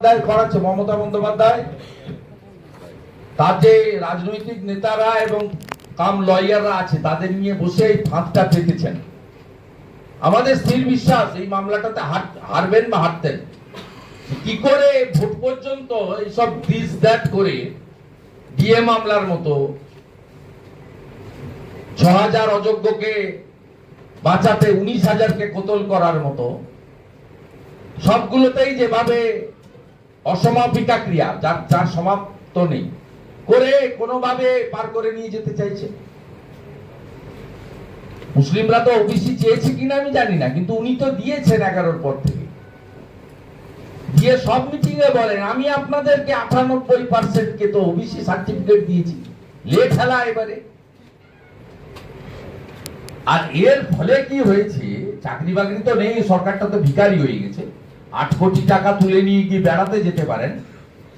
বন্দ্যোপাধ্যায় করাচ্ছে, মমতা বন্দ্যোপাধ্যায়। তার যে রাজনৈতিক নেতারা এবং কাম লয়াররা আছে, তাদের নিয়ে বসে এই ফাঁদটা পেতেছেন আমাদের স্থির বিশ্বাস, এই মামলাটাতে হারবেন বা হারতেন। কি করে ভোট পর্যন্ত এইসব দিস দ্যাট করে ডিএ মামলার মতো ছ হাজার অযোগ্যকে বাঁচাতে, উনিশ হাজারকে কোতল করার মতো, সবগুলোতেই যেভাবে অসমাপিকা ক্রিয়া, যার যার সমাপ্ত নেই। করে কোনোভাবে পার করে নিয়ে যেতে চাইছে। মুসলিমরা তো ওবিসি চেয়েছে কিনা আমি জানি না, কিন্তু উনি তো দিয়েছেন এগারোর পর থেকে। দিয়ে সব মিটিং এ বলেন, আমি আপনাদেরকে আটানব্বই পার্সেন্ট কে তো ওবিসি সার্টিফিকেট দিয়েছি। লেট হেলা এবারে। আর এর ফলে কি হয়েছে, চাকরি বাকরি তো নেই, সরকারটা তো ভিখারি হয়ে গেছে। আট কোটি টাকা তুলে নিয়ে গিয়ে বেড়াতে যেতে পারেন।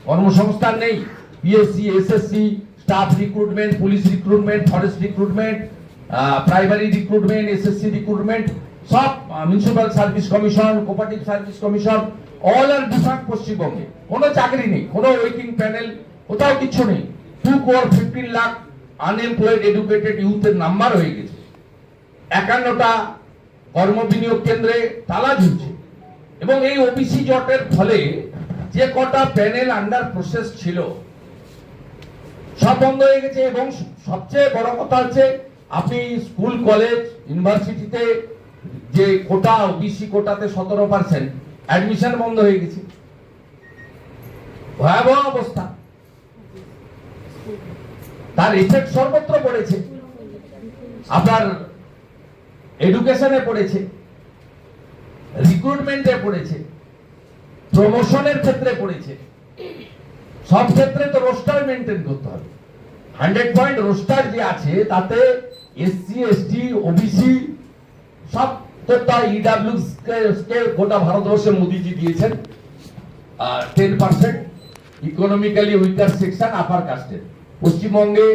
কর্মসংস্থান নেই। PSC SSC staff recruitment police recruitment forest recruitment primary recruitment SSC recruitment সব municipal service commission cooperative service commission all আর বিভাগ পশ্চিমবঙ্গে। কোনো চাকরি নেই, কোনো ওয়েটিং প্যানেল কোথাও কিছু নেই। Two crore fifteen lakh unemployed educated ইউথের number হয়ে গেছে। একান্নটা কর্মবিনিয়োগ কেন্দ্রে তালা ঝুলছে। এবং এই ওবিসি জটের ফলে যে কটা প্যানেল আন্ডার প্রসেস ছিল, সব বন্ধ হয়ে গেছে এবং সবচেয়ে বড় কথা হচ্ছে, আপনি স্কুল, কলেজ, ইউনিভার্সিটিতে যে কোটা ওবিসি কোটাতে সতেরো পার্সেন্ট অ্যাডমিশন বন্ধ হয়ে গেছে। ভয়াবহ অবস্থা। তার ইফেক্ট সর্বত্র পড়েছে। আপনার এডুকেশনে পড়েছে। রিক্রুটমেন্টে পড়েছে প্রমোশনের ক্ষেত্রে পড়েছে। সব ক্ষেত্রে তো রোস্টার মেনটেন করতে হবে। হান্ড্রেড পয়েন্ট রোস্টার যে আছে, তাতে এসসি এসটি ওবিসি সব তো তার ইডাব্লিউ গোটা ভারতবর্ষে মোদিজি দিয়েছেন। Ten percent economically weaker section upper কাস্টের পশ্চিমবঙ্গে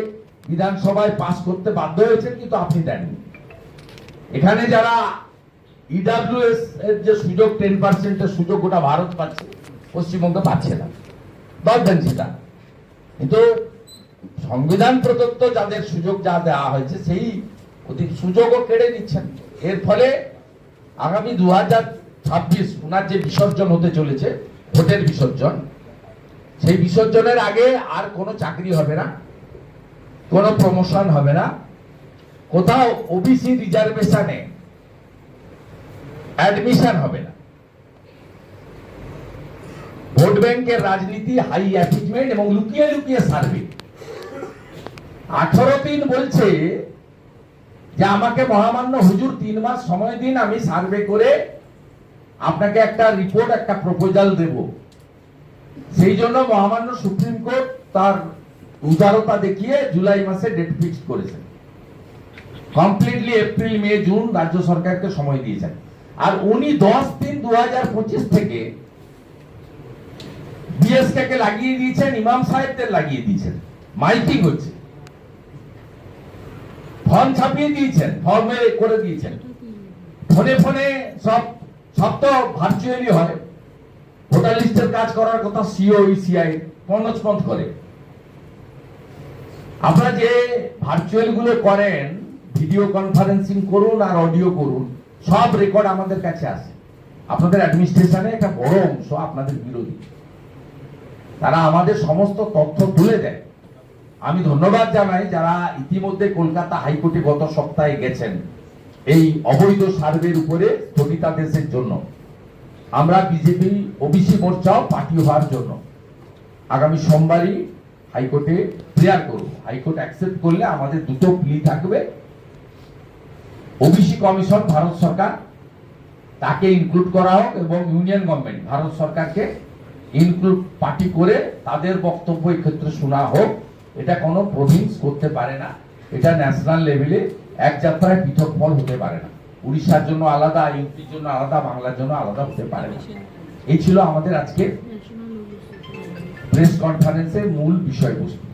বিধানসভায় পাস করতে বাধ্য হয়েছেন, কিন্তু আপনি দেননি। এখানে যারা ইডাব্লিউএস এর যে সুযোগ টেন পার্সেন্টের সুযোগ গোটা ভারত পাচ্ছে, পশ্চিমবঙ্গ পাচ্ছে না। সেটা। কিন্তু সংবিধান প্রদত্ত যাদের সুযোগ যা দেওয়া হয়েছে, সেই অধিক সুযোগও কেড়ে নিচ্ছেন। এর ফলে আগামী দু হাজার ছাব্বিশ ওনার যে বিসর্জন হতে চলেছে, ভোটের বিসর্জন, সেই বিসর্জনের আগে আর কোনো চাকরি হবে না, কোনো প্রমোশন হবে না। কোথাও ওবিসি রিজার্ভেশনে অ্যাডমিশন হবে না। ভোট ব্যাংকের রাজনীতি হাই অ্যাপিচমেন্ট এবং লুকিয়ে লুকিয়ে সার্ভে আঠারো দিন বলছে যে আমাকে মহামান্য হুজুর তিন মাস সময় দিন, আমি সার্ভে করে আপনাকে একটা রিপোর্ট একটা প্রপোজাল দেব। সেই জন্য মহামান্য সুপ্রিম কোর্ট তার উদারতা দেখিয়ে জুলাই মাসে ডেট ফিক্স করেছেন কমপ্লিটলি এপ্রিল মে জুন রাজ্য সরকারকে সময় দিয়েছেন। আর উনি দশ তিন দু হাজার পঁচিশ থেকে বিএসকে কে লাগিয়ে দিয়েছেন, ইমাম সাহেবদের লাগিয়ে দিয়েছেন। মাইকিং হচ্ছে। ফর্ম ছাপিয়ে দিয়েছেন, ফর্মে করে দিয়েছেন। ফোনে ফোনে সব সব তো ভার্চুয়ালি হয়। ভোটার লিস্টের কাজ করার কথা সিও ইসিআই পনস্পন্দ করে। আপনারা যে ভার্চুয়ালগুলো করেন ভিডিও কনফারেন্সিং করুন আর অডিও করুন সব রেকর্ড আমাদের কাছে আছে। আপনাদের অ্যাডমিনিস্ট্রেশনে একটা বড় অংশ আপনাদের বিরোধী। তারা আমাদের সমস্ত তথ্য তুলে দেয়। আমি ধন্যবাদ জানাই যারা ইতিমধ্যে কলকাতা হাইকোর্টে গত সপ্তাহে গেছেন। এই অবৈধ সার্ভের উপরে স্থগিতাদেশের জন্য। আমরা বিজেপি ওবিসি মোর্চাও পার্টি হওয়ার জন্য। আগামী সোমবারই হাইকোর্টে প্রেয়ার করব। হাইকোর্ট অ্যাকসেপ্ট করলে আমাদের দুটো প্লি থাকবে। ওবিসি কমিশন ভারত সরকার তাকে ইনক্লুড করা হোক এবং ইউনিয়ন গভর্নমেন্ট ভারত সরকারকে ইনক্লুড পার্টি করে তাদের বক্তব্য ক্ষেত্রে শোনা হোক। এটা কোনো প্রভিন্স করতে পারে না। এটা ন্যাশনাল লেভেলে এক যাত্রায় পৃথক ফল হতে পারে না। উড়িষ্যার জন্য আলাদা, ইউপির জন্য আলাদা, বাংলার জন্য আলাদা হতে পারে না। এই ছিল আমাদের আজকে প্রেস কনফারেন্সের মূল বিষয়বস্তু।